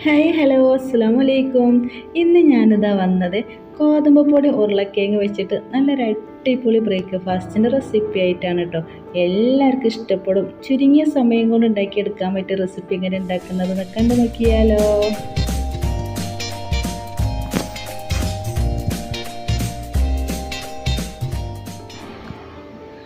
Hi hello അസ്സാം വലൈക്കും ഇന്ന് ഞാനിതാ വന്നത് ഗോതമ്പ് പൊടി ഉരുളക്കിഴങ്ങ് വെച്ചിട്ട് നല്ലൊരു അടിപൊളി ബ്രേക്ക്ഫാസ്റ്റിന്റെ റെസിപ്പി ആയിട്ടാണ് കേട്ടോ എല്ലാവർക്കും ഇഷ്ടപ്പെടും. ചുരുങ്ങിയ സമയം കൊണ്ട് ഉണ്ടാക്കിയെടുക്കാൻ പറ്റിയ റെസിപ്പി എങ്ങനെ ഉണ്ടാക്കുന്നത് കണ്ടു നോക്കിയാലോ.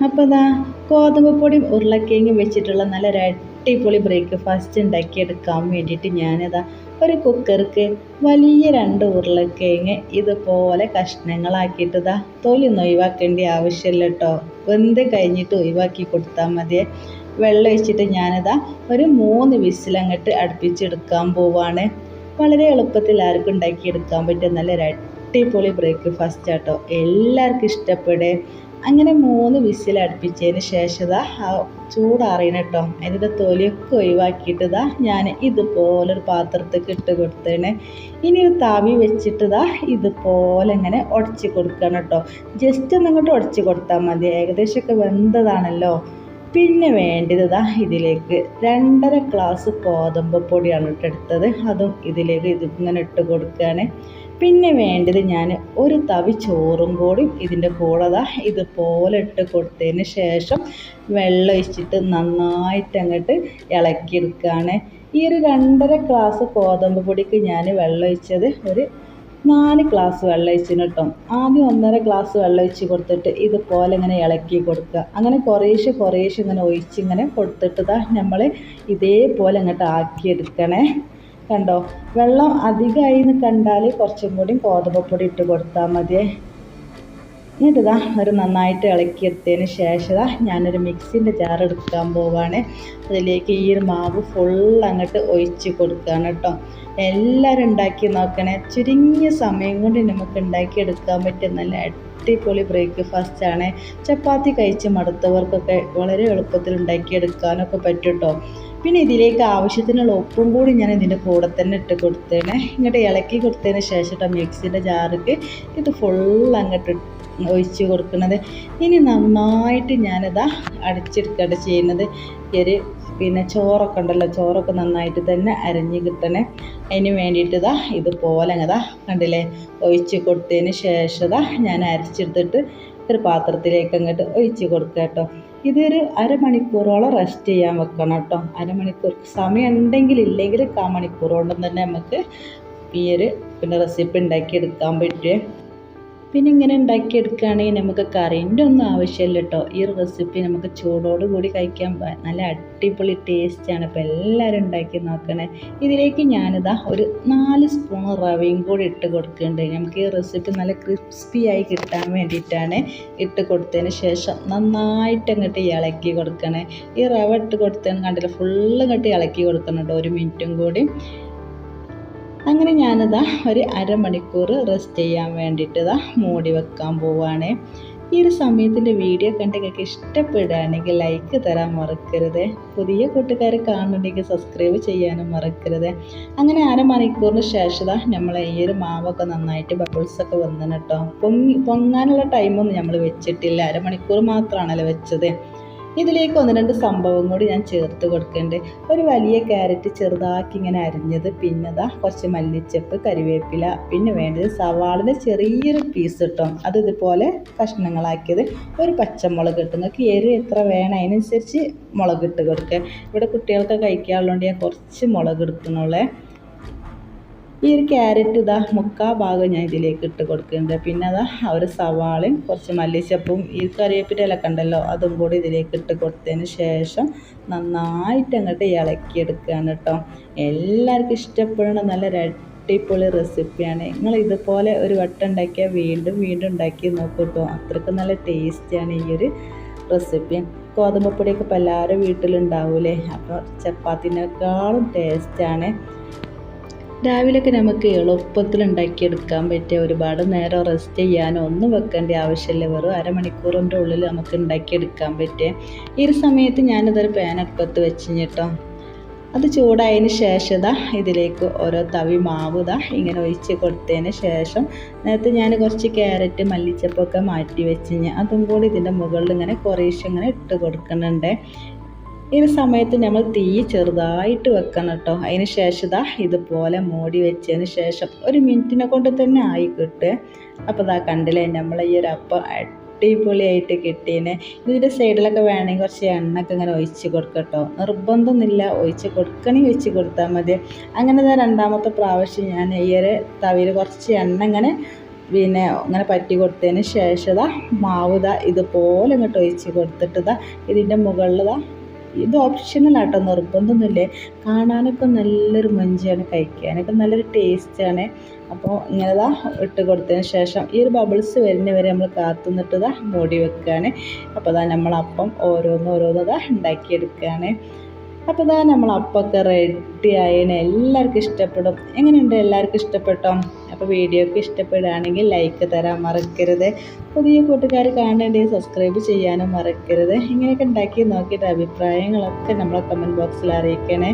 അപ്പോൾ ഇതാ ഗോതമ്പ് പൊടി ഉരുളക്കിഴങ്ങ് വെച്ചിട്ടുള്ള നല്ലൊരു അടിപൊളി ബ്രേക്ക്ഫാസ്റ്റ് ഉണ്ടാക്കിയെടുക്കാൻ വേണ്ടിയിട്ട് ഞാനിതാ ഒരു കുക്കർക്ക് വലിയ രണ്ട് ഉരുളക്കിഴങ്ങ് ഇതുപോലെ കഷ്ണങ്ങളാക്കിയിട്ട് ഇതാ തൊലിയൊന്നും ഒഴിവാക്കേണ്ട ആവശ്യമില്ല കേട്ടോ വെന്ത് കഴിഞ്ഞിട്ട് ഒഴിവാക്കി കൊടുത്താൽ മതിയെ. വെള്ളം ഒഴിച്ചിട്ട് ഞാനിതാ ഒരു മൂന്ന് വിസിലങ്ങട്ട് അടുപ്പിച്ചെടുക്കാൻ പോവാണ്. വളരെ എളുപ്പത്തിൽ ആർക്കും ഉണ്ടാക്കിയെടുക്കാൻ പറ്റിയ നല്ലൊരു അടിപൊളി ബ്രേക്ക്ഫാസ്റ്റ് ആട്ടോ എല്ലാവർക്കും ഇഷ്ടപ്പെടുക അങ്ങനെ മൂന്ന് വിസിൽ അടുപ്പിച്ചതിന് ശേഷം ഇതാ ചൂടാറിയണം കേട്ടോ അതിന്റെ തൊലിയൊക്കെ ഒഴിവാക്കിയിട്ട് ഇതാ ഞാൻ ഇതുപോലൊരു പാത്രത്തേക്ക് ഇട്ട് കൊടുത്തേണ് ഇനി ഒരു തവി വെച്ചിട്ട് ഇതാ ഇതുപോലെ ഇങ്ങനെ ഉടച്ച് കൊടുക്കണം കേട്ടോ ജസ്റ്റ് ഒന്നിങ്ങോട്ട് ഉടച്ച് കൊടുത്താൽ മതി. ഏകദേശമൊക്കെ വെന്തതാണല്ലോ. പിന്നെ വേണ്ടത് ഇതാ ഇതിലേക്ക് രണ്ടര ഗ്ലാസ് ഗോതമ്പ് പൊടിയാണ് ഇട്ടെടുത്തത് അതും ഇതിലേക്ക് ഇത് ഇങ്ങനെ ഇട്ട് കൊടുക്കുകയാണ്. പിന്നെ വേണ്ടത് ഞാൻ ഒരു തവി ചോറും കൂടി ഇതിന്റെ കൂടെ ഇതുപോലെ ഇട്ട് കൊടുത്തതിന് ശേഷം വെള്ളം ഒഴിച്ചിട്ട് നന്നായിട്ട് അങ്ങോട്ട് ഇളക്കിയെടുക്കുകയാണ്. ഈ ഒരു രണ്ടര ഗ്ലാസ് ഗോതമ്പ് പൊടിക്ക് ഞാൻ വെള്ളം ഒഴിച്ചത് ഒരു നാല് ഗ്ലാസ് വെള്ളം ഒഴിച്ചിന് കേട്ടോ. ആദ്യം ഒന്നര ഗ്ലാസ് വെള്ളം ഒഴിച്ച് കൊടുത്തിട്ട് ഇതുപോലെ ഇങ്ങനെ ഇളക്കി കൊടുക്കുക. അങ്ങനെ കുറേശ്ശെ കുറേശ്ശെ ഇങ്ങനെ ഒഴിച്ച് ഇങ്ങനെ കൊടുത്തിട്ട് നമ്മൾ ഇതേപോലെ അങ്ങോട്ട് ആക്കിയെടുക്കണേ. കണ്ടോ? വെള്ളം അധികമായി എന്ന് കണ്ടാൽ കുറച്ചും കൂടി ഗോതമ്പപ്പൊടി ഇട്ട് കൊടുത്താൽ മതിയേ. ഇതാ ഒരു നന്നായിട്ട് ഇളക്കിയെടുത്തതിന് ശേഷം ഞാനൊരു മിക്സിന്റെ ജാർ എടുക്കാൻ പോവാണ്. അതിലേക്ക് ഈ ഒരു മാവ് ഫുൾ അങ്ങോട്ട് ഒഴിച്ച് കൊടുക്കുകയാണ് കേട്ടോ. എല്ലാവരും ഉണ്ടാക്കി നോക്കണേ. ചുരുങ്ങിയ സമയം കൊണ്ട് നമുക്ക് ഉണ്ടാക്കിയെടുക്കാൻ പറ്റിയ നല്ല അടിപൊളി ബ്രേക്ക്ഫാസ്റ്റ് ആണ്. ചപ്പാത്തി കഴിച്ച് മടുത്തവർക്കൊക്കെ വളരെ എളുപ്പത്തിൽ ഉണ്ടാക്കിയെടുക്കാനൊക്കെ പറ്റും കേട്ടോ. പിന്നെ ഇതിലേക്ക് ആവശ്യത്തിനുള്ള ഉപ്പും കൂടി ഞാൻ ഇതിന്റെ കൂടെ തന്നെ ഇട്ട് കൊടുത്തേനെ. ഇങ്ങോട്ട് ഇളക്കി കൊടുത്തതിന് ശേഷം മിക്സിന്റെ ജാറിക്ക് ഇത് ഫുൾ അങ്ങോട്ട് ഒഴിച്ച് കൊടുക്കുന്നത്. ഇനി നന്നായിട്ട് ഞാനിതാ അടിച്ചെടുക്കുകയാണ് ചെയ്യുന്നത്. ഒരു പിന്നെ ചോറൊക്കെ ഉണ്ടല്ലോ ചോറൊക്കെ നന്നായിട്ട് തന്നെ അരഞ്ഞ് കിട്ടണേ. അതിന് വേണ്ടിയിട്ട് ഇതാ ഇതുപോലെ അങ്ങതാ കണ്ടില്ലേ ഒഴിച്ച് കൊടുത്തതിന് ശേഷം ഞാൻ അരച്ചെടുത്തിട്ട് ഒരു പാത്രത്തിലേക്ക് അങ്ങോട്ട് ഒഴിച്ച് കൊടുക്കുക കേട്ടോ ഇതൊരു അരമണിക്കൂറോളം റെസ്റ്റ് ചെയ്യാൻ വെക്കണം കേട്ടോ. അരമണിക്കൂർ സമയം ഉണ്ടെങ്കിൽ ഇല്ലെങ്കിൽ കാ മണിക്കൂർ തന്നെ നമുക്ക് ഈ ഒരു പിന്നെ റെസിപ്പി ഉണ്ടാക്കിയെടുക്കാൻ പറ്റുമേ പിന്നെ ഇങ്ങനെ ഉണ്ടാക്കിയെടുക്കുകയാണെങ്കിൽ നമുക്ക് കറിന്റെ ഒന്നും ആവശ്യമില്ല കേട്ടോ. ഈ റെസിപ്പി നമുക്ക് ചൂടോട് കൂടി കഴിക്കാൻ നല്ല അടിപൊളി ടേസ്റ്റാണ് അപ്പോൾ എല്ലാവരും ഉണ്ടാക്കി നോക്കണേ. ഇതിലേക്ക് ഞാനിതാ ഒരു നാല് സ്പൂൺ റവയും കൂടി ഇട്ട് കൊടുക്കുന്നുണ്ട്. നമുക്ക് ഈ റെസിപ്പി നല്ല ക്രിസ്പി ആയി കിട്ടാൻ വേണ്ടിയിട്ടാണ് ഇട്ട് കൊടുത്തതിന് ശേഷം നന്നായിട്ട് അങ്ങോട്ട് ഇളക്കി കൊടുക്കണേ. ഈ റവ ഇട്ട് കൊടുത്തതിന് കണ്ടില്ല ഫുള്ള് ഇങ്ങോട്ട് ഇളക്കി കൊടുക്കുന്നുണ്ട്. ഒരു മിനിറ്റും കൂടി. അങ്ങനെ ഞാനിതാ ഒരു അരമണിക്കൂർ റെസ്റ്റ് ചെയ്യാൻ വേണ്ടിയിട്ട് ഇതാ മൂടി വെക്കാൻ പോവുകയാണ് ഈ ഒരു സമയത്തിന്റെ വീഡിയോ കണ്ടെങ്കിൽ ഇഷ്ടപ്പെടുകയാണെങ്കിൽ ലൈക്ക് തരാൻ മറക്കരുത്. പുതിയ കൂട്ടുകാരെ കാണുന്നുണ്ടെങ്കിൽ സബ്സ്ക്രൈബ് ചെയ്യാനും മറക്കരുത്. അങ്ങനെ അരമണിക്കൂറിന് ശേഷം നമ്മൾ ഈ ഒരു മാവൊക്കെ നന്നായിട്ട് ബബിൾസൊക്കെ വന്നിട്ടോ പൊങ്ങി പൊങ്ങാനുള്ള ടൈമൊന്നും നമ്മൾ വെച്ചിട്ടില്ല. അരമണിക്കൂർ മാത്രമാണല്ലോ വെച്ചത്. ഇതിലേക്ക് ഒന്ന് രണ്ട് സംഭവം കൂടി ഞാൻ ചേർത്ത് കൊടുക്കുന്നുണ്ട് ഒരു വലിയ ക്യാരറ്റ് ചെറുതാക്കി ഇങ്ങനെ അരിഞ്ഞത്. പിന്നെ ഇതാ കുറച്ച് മല്ലിച്ചപ്പ് കരിവേപ്പില പിന്നെ വേണ്ടത് സവാളിന് ചെറിയൊരു പീസ് കിട്ടും അത് ഇതുപോലെ കഷ്ണങ്ങളാക്കിയത്. ഒരു പച്ചമുളക് ഇട്ട്. നിങ്ങൾക്ക് എരി എത്ര വേണം അതിനനുസരിച്ച് മുളക് ഇട്ട് കൊടുക്കുക ഇവിടെ കുട്ടികൾക്ക് കഴിക്കാനുള്ളതുകൊണ്ട് ഞാൻ കുറച്ച് മുളക് എടുക്കണുള്ളേ ഈ ഒരു ക്യാരറ്റ് ഇതാ മുക്കാ ഭാഗം ഞാൻ ഇതിലേക്ക് ഇട്ട് കൊടുക്കുന്നുണ്ട്. പിന്നെ അതാ ഒരു സവാളയും കുറച്ച് മല്ലിച്ചപ്പും ഈ കറിവേപ്പിന്റെ ഇലക്ക ഉണ്ടല്ലോ അതും കൂടി ഇതിലേക്ക് ഇട്ട് കൊടുത്തതിന് ശേഷം നന്നായിട്ട് അങ്ങോട്ട് ഇളക്കിയെടുക്കുകയാണ് കേട്ടോ. എല്ലാവർക്കും ഇഷ്ടപ്പെടുന്ന നല്ല അടിപൊളി റെസിപ്പിയാണ് നിങ്ങൾ ഇതുപോലെ ഒരു വട്ടം ഉണ്ടാക്കിയാൽ വീണ്ടും വീണ്ടും ഉണ്ടാക്കി നോക്കൂ കേട്ടോ. അത്രയ്ക്ക് നല്ല ടേസ്റ്റിയാണ് ഈ ഒരു റെസിപ്പി ഗോതമ്പപ്പൊടിയൊക്കെ ഇപ്പോൾ എല്ലാവരും വീട്ടിലുണ്ടാവൂലേ? അപ്പോൾ ചപ്പാത്തിനേക്കാളും ടേസ്റ്റാണ് രാവിലെയൊക്കെ നമുക്ക് എളുപ്പത്തിൽ ഉണ്ടാക്കിയെടുക്കാൻ പറ്റിയ ഒരുപാട് നേരം റെസ്റ്റ് ചെയ്യാനോ ഒന്നും വെക്കേണ്ട ആവശ്യമില്ല. വെറും അരമണിക്കൂറിന്റെ ഉള്ളിൽ നമുക്ക് ഉണ്ടാക്കിയെടുക്കാൻ പറ്റിയ ഈ ഒരു സമയത്ത് ഞാനിതൊരു പാൻ അടുപ്പത്ത് വെച്ച് കേട്ടോ അത് ചൂടായതിന് ശേഷം ഇതാ ഇതിലേക്ക് ഓരോ തവി മാവ് ഇതാ ഇങ്ങനെ ഒഴിച്ച് കൊടുത്തതിന് ശേഷം നേരത്തെ ഞാൻ കുറച്ച് ക്യാരറ്റ് മല്ലിച്ചപ്പൊക്കെ മാറ്റി വെച്ച് അതും കൂടി ഇതിന്റെ മുകളിൽ ഇങ്ങനെ കുറേശ്ശെ ഇങ്ങനെ ഇട്ട് കൊടുക്കുന്നുണ്ട്. ഈ സമയത്ത് നമ്മൾ തീ ചെറുതായിട്ട് വെക്കണം കേട്ടോ. അതിന് ശേഷം ഇതാ ഇതുപോലെ മൂടി വെച്ചതിന് ശേഷം ഒരു മിനിറ്റിനെ കൊണ്ട് തന്നെ ആയി കിട്ടുക അപ്പോൾ ഇതാ കണ്ടില്ലേ നമ്മൾ ഈ ഒരു അപ്പം അടിപൊളിയായിട്ട് കിട്ടിയേനെ ഇതിന്റെ സൈഡിലൊക്കെ വേണമെങ്കിൽ കുറച്ച് എണ്ണയൊക്കെ ഇങ്ങനെ ഒഴിച്ച് കൊടുക്കട്ടോ നിർബന്ധമൊന്നുമില്ല ഒഴിച്ച് കൊടുക്കണമെങ്കിൽ ഒഴിച്ച് കൊടുത്താൽ മതി. അങ്ങനെ തന്നെ രണ്ടാമത്തെ പ്രാവശ്യം ഞാൻ ഈ ഒരു തവിയിൽ കുറച്ച് എണ്ണ ഇങ്ങനെ പിന്നെ അങ്ങനെ പറ്റി കൊടുത്തതിന് ശേഷം മാവ് ഇതാ ഇതുപോലെ ഇങ്ങോട്ട് ഒഴിച്ച് കൊടുത്തിട്ട് ഇതാ ഇതിന്റെ മുകളിൽ ഇതാ ഇത് ഓപ്ഷണലാട്ടോ നിർബന്ധമൊന്നുമില്ലേ. കാണാനൊക്കെ നല്ലൊരു മഞ്ചാണ് കഴിക്കാനൊക്കെ നല്ലൊരു ടേസ്റ്റാണ് അപ്പോൾ ഇങ്ങനെതാ ഇട്ട് കൊടുത്തതിന് ശേഷം ഈ ഒരു ബബിൾസ് വരുന്ന വരെ നമ്മൾ കാത്തു നിന്നിട്ട് ഇതാ മൂടി വെക്കുകയാണ് അപ്പോൾ ഇതാ നമ്മളപ്പം ഓരോന്ന് ഓരോന്ന് ഇതാ ഉണ്ടാക്കിയെടുക്കുകയാണ് അപ്പോൾ ഇതാ നമ്മൾ അപ്പമൊക്കെ റെഡി ആയതിന് എല്ലാവർക്കും ഇഷ്ടപ്പെടും. എങ്ങനെയുണ്ട്? എല്ലാവർക്കും ഇഷ്ടപ്പെട്ടോ? അപ്പോൾ വീഡിയോ ഒക്കെ ഇഷ്ടപ്പെടുകയാണെങ്കിൽ ലൈക്ക് തരാൻ മറക്കരുത്. പുതിയ കൂട്ടുകാർ കാണേണ്ടത് സബ്സ്ക്രൈബ് ചെയ്യാനും മറക്കരുത്. ഇങ്ങനെയൊക്കെ ഉണ്ടാക്കി നോക്കിയിട്ട് അഭിപ്രായങ്ങളൊക്കെ നമ്മളെ കമന്റ് ബോക്സിൽ അറിയിക്കണേ.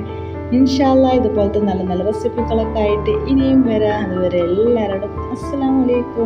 ഇൻഷാല്ല ഇതുപോലത്തെ നല്ല നല്ല റെസിപ്പികളൊക്കെ ആയിട്ട് ഇനിയും വരാം. അതുവരെ എല്ലാവരോടും അസ്സാം വലൈക്കും